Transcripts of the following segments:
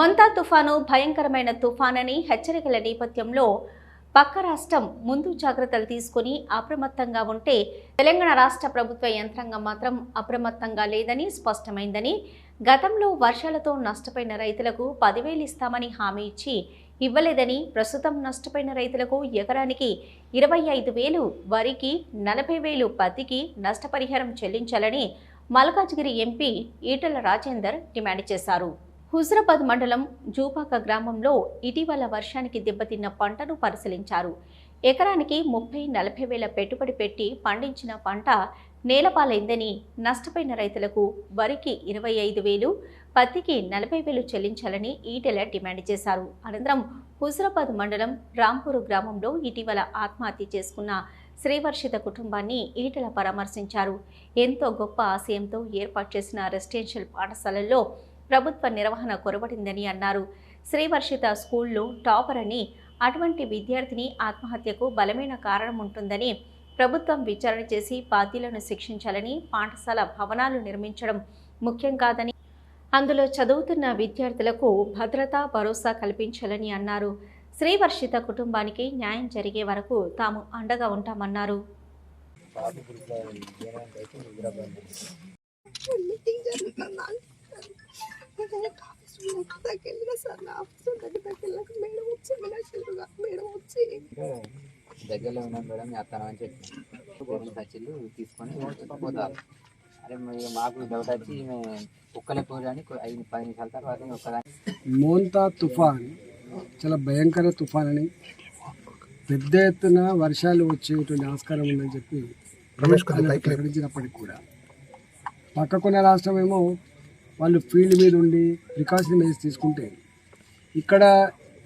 మొంతా తుఫాను భయంకరమైన తుఫానని హెచ్చరికల నేపథ్యంలో పక్క రాష్ట్రం ముందు జాగ్రత్తలు తీసుకుని అప్రమత్తంగా ఉంటే తెలంగాణ రాష్ట్ర ప్రభుత్వ యంత్రాంగం మాత్రం అప్రమత్తంగా లేదని స్పష్టమైందని గతంలో వర్షాలతో నష్టపోయిన రైతులకు పదివేలు ఇస్తామని హామీ ఇచ్చి ఇవ్వలేదని ప్రస్తుతం నష్టపోయిన రైతులకు ఎకరానికి ఇరవై ఐదు వేలు వరికి నలభై వేలు పత్తికి నష్టపరిహారం చెల్లించాలని మల్కాజ్గిరి ఎంపీ ఈటల రాజేందర్ డిమాండ్ చేశారు. హుజరాబాద్ మండలం జూపాక గ్రామంలో ఇటీవల వర్షానికి దెబ్బతిన్న పంటను పరిశీలించారు. ఎకరానికి ముప్పై నలభై వేల పెట్టుబడి పెట్టి పండించిన పంట నేలపాలైందని నష్టపోయిన రైతులకు వరికి ఇరవై ఐదు వేలు పత్తికి నలభై వేలు చెల్లించాలని ఈటెల డిమాండ్ చేశారు. అనంతరం హుజరాబాద్ మండలం రాంపూరు గ్రామంలో ఇటీవల ఆత్మహత్య చేసుకున్న శ్రీవర్షిత కుటుంబాన్ని ఈటెల పరామర్శించారు. ఎంతో గొప్ప ఆశయంతో ఏర్పాటు చేసిన రెసిడెన్షియల్ పాఠశాలల్లో ప్రభుత్వ నిర్వహణ కొరబడిందని అన్నారు. శ్రీవర్షిత స్కూల్లో టాపర్ అని అటువంటి విద్యార్థిని ఆత్మహత్యకు బలమైన కారణం ఉంటుందని ప్రభుత్వం విచారణ చేసి బాధ్యులను శిక్షించాలని పాఠశాల భవనాలు నిర్మించడం ముఖ్యం కాదని అందులో చదువుతున్న విద్యార్థులకు భద్రత భరోసా కల్పించాలని అన్నారు. శ్రీవర్షిత కుటుంబానికి న్యాయం జరిగే వరకు తాము అండగా ఉంటామన్నారు. మీటింగ్ వెళ్ళిన సార్ నా ఆఫీస్ వెళ్ళాక మేడం మేడం వచ్చి దగ్గరలో ఉన్నాం మేడం మీ అత్తనం అని చెప్పి. సచ్చిళ్ళు తీసుకొని పోతారు అరే మరి మాకు డౌట్ వచ్చి ఈమె కుక్కలే పోరని ఐదు పది నిమిషాల తర్వాత ఒక్కదాన్ని మోంతా తుఫాన్. చాలా భయంకర తుఫాన్ అని పెద్ద ఎత్తున వర్షాలు వచ్చేటువంటి ఆస్కారం ఉందని చెప్పి ప్రకటించినప్పటికి కూడా. పక్కకున్న రాష్ట్రం ఏమో వాళ్ళు ఫీల్డ్ మీద ఉండి ప్రికాషన్ మెజర్స్ తీసుకుంటే ఇక్కడ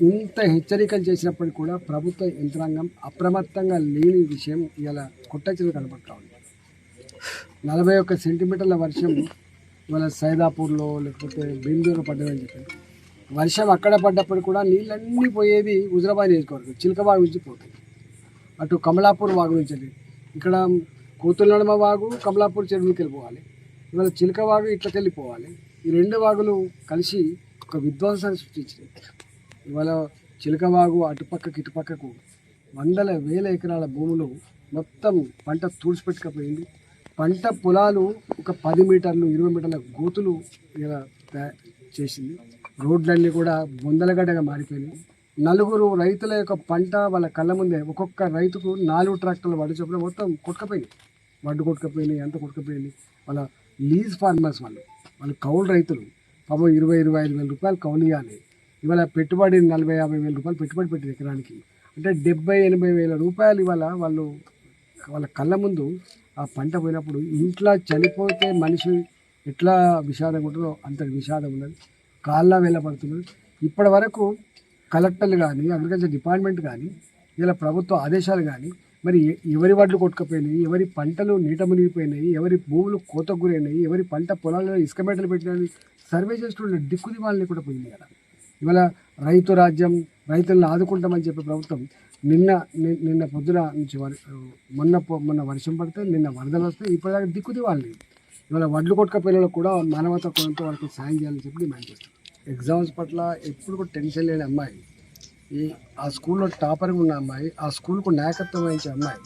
ఇంత హెచ్చరికలు చేసినప్పటికీ కూడా ప్రభుత్వ యంత్రాంగం అప్రమత్తంగా లేని విషయం ఇలా కొట్టచ్చిన కనపడతా ఉంది. నలభై ఒక్క సెంటీమీటర్ల వర్షం ఇవాళ సైదాపూర్లో లేకపోతే బెంగళూరు పడ్డదని చెప్పి వర్షం అక్కడ పడ్డప్పుడు కూడా నీళ్ళన్నీ పోయేది హుజరాబాద్ నియోజకవర్గం చిలకబాగు నుంచి పోతుంది అటు కమలాపూర్ వాగు నుంచి ఇక్కడ ఇక్కడ నడమ వాగు కమలాపూర్ చెరువుకి వెళ్ళిపోవాలి. ఇవాళ చిలక వాగు ఇట్లకి వెళ్ళిపోవాలి ఈ రెండు వాగులు కలిసి ఒక విధ్వంసాన్ని సృష్టించినాయి. ఇవాళ చిలకవాగు అటుపక్కకి ఇటుపక్కకు వందల వేల ఎకరాల భూములు మొత్తం పంట తుడిచిపెట్టుకపోయింది. పంట పొలాలు ఒక పది మీటర్లు ఇరవై మీటర్ల గోతులు ఇలా చేసింది. రోడ్లన్నీ కూడా బొందలగడ్డగా మారిపోయినాయి. నలుగురు రైతుల యొక్క పంట వాళ్ళ కళ్ళ ముందే ఒక్కొక్క రైతుకు నాలుగు ట్రాక్టర్లు వడ్డు చొప్పున మొత్తం కొట్టుకపోయినాయి. వడ్డు కొట్టుకపోయినాయి ఎంత కొట్టుకపోయింది వాళ్ళ లీజ్ ఫార్మర్స్ వాళ్ళు వాళ్ళు కౌలు రైతులు. పాపం ఇరవై ఇరవై ఐదు వేల రూపాయలు కౌలు ఇవ్వాలి. ఇవాళ పెట్టుబడి నలభై యాభై వేల రూపాయలు పెట్టుబడి పెట్టిన ఎకరానికి. అంటే డెబ్బై ఎనభై వేల రూపాయలు ఇవాళ వాళ్ళు వాళ్ళ కళ్ళ ముందు ఆ పంట పోయినప్పుడు ఇంట్లో చనిపోతే మనిషి ఎట్లా విషాదం ఉంటుందో అంత విషాదం ఉన్నది. కాళ్ళ వెళ్ళబడుతున్నది ఇప్పటి వరకు కలెక్టర్లు కానీ అగ్రికల్చర్ డిపార్ట్మెంట్ కానీ ఇలా ప్రభుత్వ ఆదేశాలు కానీ మరి ఎవరి వడ్లు కొట్టుకుపోయినాయి? ఎవరి పంటలు నీట మునిగిపోయినాయి? ఎవరి భూములు కోతకు గురైనాయి? ఎవరి పంట పొలాల్లో ఇసుక మెట్టలు పెట్టినవి సర్వే చేస్తున్న దిక్కుది వాళ్ళని కూడా పోయింది కదా. ఇవాళ రైతు రాజ్యం రైతులను ఆదుకుంటామని చెప్పి ప్రభుత్వం నిన్న నిన్న పొద్దున నుంచి మొన్న మొన్న వర్షం పడితే నిన్న వరదలు వస్తే ఇప్పటిదాకా దిక్కుది వాళ్ళని ఇవాళ వడ్లు కొట్టుక పిల్లలకు కూడా మానవత కోణంతో వాళ్ళకి సాయం చేయాలని చెప్పి డిమాండ్ చేస్తాం ఎగ్జామ్స్ పట్ల ఎప్పుడు కూడా టెన్షన్ లేని అమ్మాయి. ఈ ఆ స్కూల్లో టాపర్గా ఉన్న అమ్మాయి ఆ స్కూల్కు నాయకత్వం వహించే అమ్మాయి.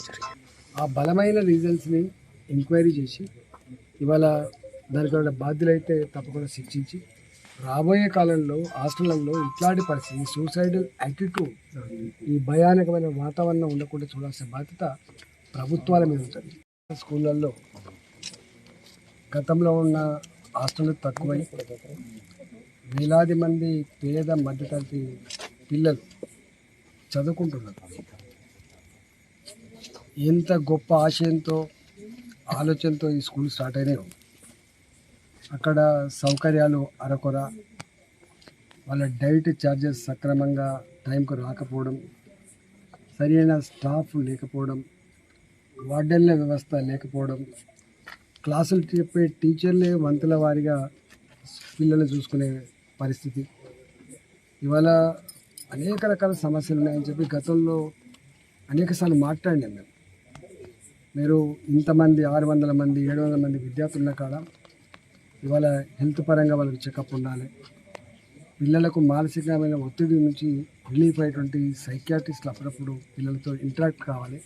ఆ బలమైన రీజన్స్ని ఎంక్వైరీ చేసి ఇవాళ దానికి బాధ్యులైతే తప్పకుండా శిక్షించి రాబోయే కాలంలో హాస్టళ్ళలో ఇట్లాంటి పరిస్థితి సూసైడ్ యాటిట్యూడ్ ఈ భయానకమైన వాతావరణం ఉండకుండా చూడాల్సిన బాధ్యత ప్రభుత్వాల మీద ఉంటుంది. స్కూళ్ళల్లో గతంలో ఉన్న హాస్టళ్ళు తక్కువై వేలాది మంది పేద మధ్యతరగతి పిల్లలు చదువుకుంటున్నారు. ఎంత గొప్ప ఆశయంతో ఆలోచనతో ఈ స్కూల్ స్టార్ట్ అయినాయో. అక్కడ సౌకర్యాలు అరకొర వాళ్ళ డైట్ ఛార్జెస్ సక్రమంగా టైంకు రాకపోవడం సరైన స్టాఫ్ లేకపోవడం వార్డెన్ల వ్యవస్థ లేకపోవడం క్లాసులు చెప్పే టీచర్లే వంతుల వారిగా పిల్లలు చూసుకునే పరిస్థితి. ఇవాళ అనేక రకాల సమస్యలు ఉన్నాయని చెప్పి గతంలో అనేకసార్లు మాట్లాడినాం మేము. మీరు ఇంతమంది ఆరు వందల మంది ఏడు వందల మంది విద్యార్థులు ఉన్న కాడ ఇవాళ హెల్త్ పరంగా వాళ్ళకి చెకప్ ఉండాలి. పిల్లలకు మానసికమైన ఒత్తిడి నుంచి రిలీఫ్ అయ్యేటువంటి సైకియాట్రిస్టులు అప్పుడప్పుడు పిల్లలతో ఇంటరాక్ట్ కావాలి.